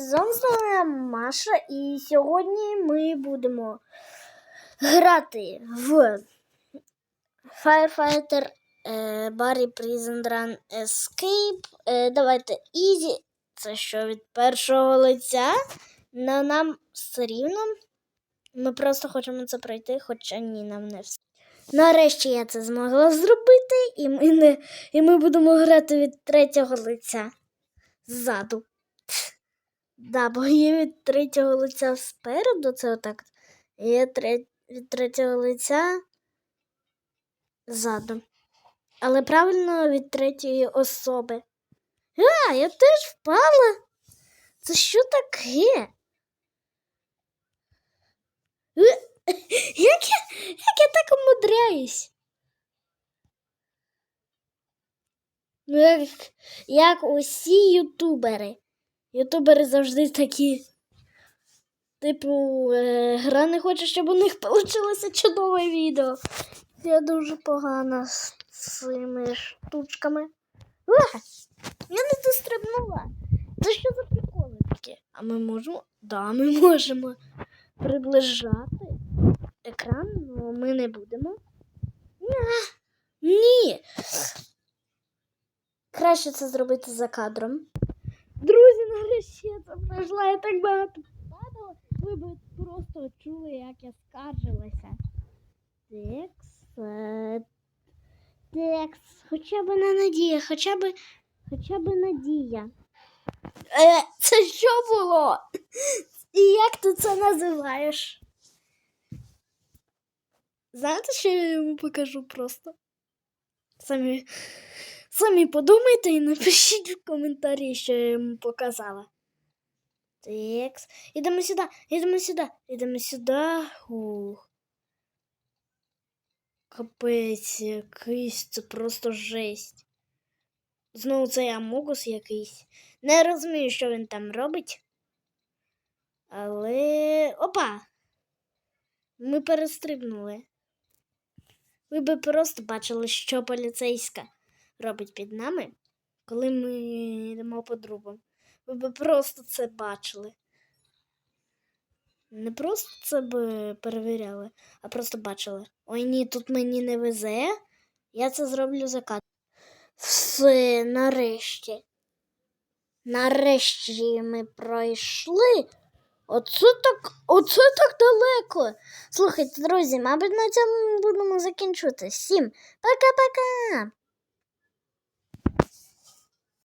з вами Маша, і сьогодні ми будемо грати в Firefighter е, Barry Prison Run Escape. Е, давайте Easy. Це що від першого лиця. На нам все рівно. Ми просто хочемо це пройти, хоча ні, нам не все. Нарешті я це змогла зробити, і ми, не, і ми будемо грати від третього лиця ззаду. Да, бо є від третього лиця спереду, це отак. Є тре... від третього лиця ззаду. Але правильно від третьої особи. А, я теж впала. Це що таке? Е, Як я, як я так умудряюсь? Ну, як, як усі ютубери. Ютубери завжди такі. Типу, е, гра не хоче, щоб у них вийшло чудове відео. Я дуже погана з цими штучками. А, я не дострибнула. Це що за приколи такі? А ми можемо? Да, ми можемо приближати екран, але ми не будемо. Ні. Краще це зробити за кадром. Нарешті це пройшла, я так багато падала. Ви б просто чули, як я скаржилася. Текс. Текс. Хоча б не надія, хоча б, хоча б надія. Е, це що було? І як ти це називаєш? Знаєте, що я йому покажу просто? Самі, самі подумайте і напишіть в коментарі, що я йому показала. Текс. Ідемо сюди, ідемо сюди, ідемо сюди. Ух. Капець, якийсь, це просто жесть. Знову цей амогус якийсь. Не розумію, що він там робить. Але. Опа! Ми перестрибнули. Ви би просто бачили, що поліцейська робить під нами, коли ми йдемо по трубам. Ви би просто це бачили. Не просто це б перевіряли, а просто бачили. Ой ні, тут мені не везе. Я це зроблю за кадр. Все, нарешті. Нарешті ми пройшли. Оце так, оце так далеко. Слухайте, друзі, мабуть, на цьому будемо закінчувати. Всім пока-пока!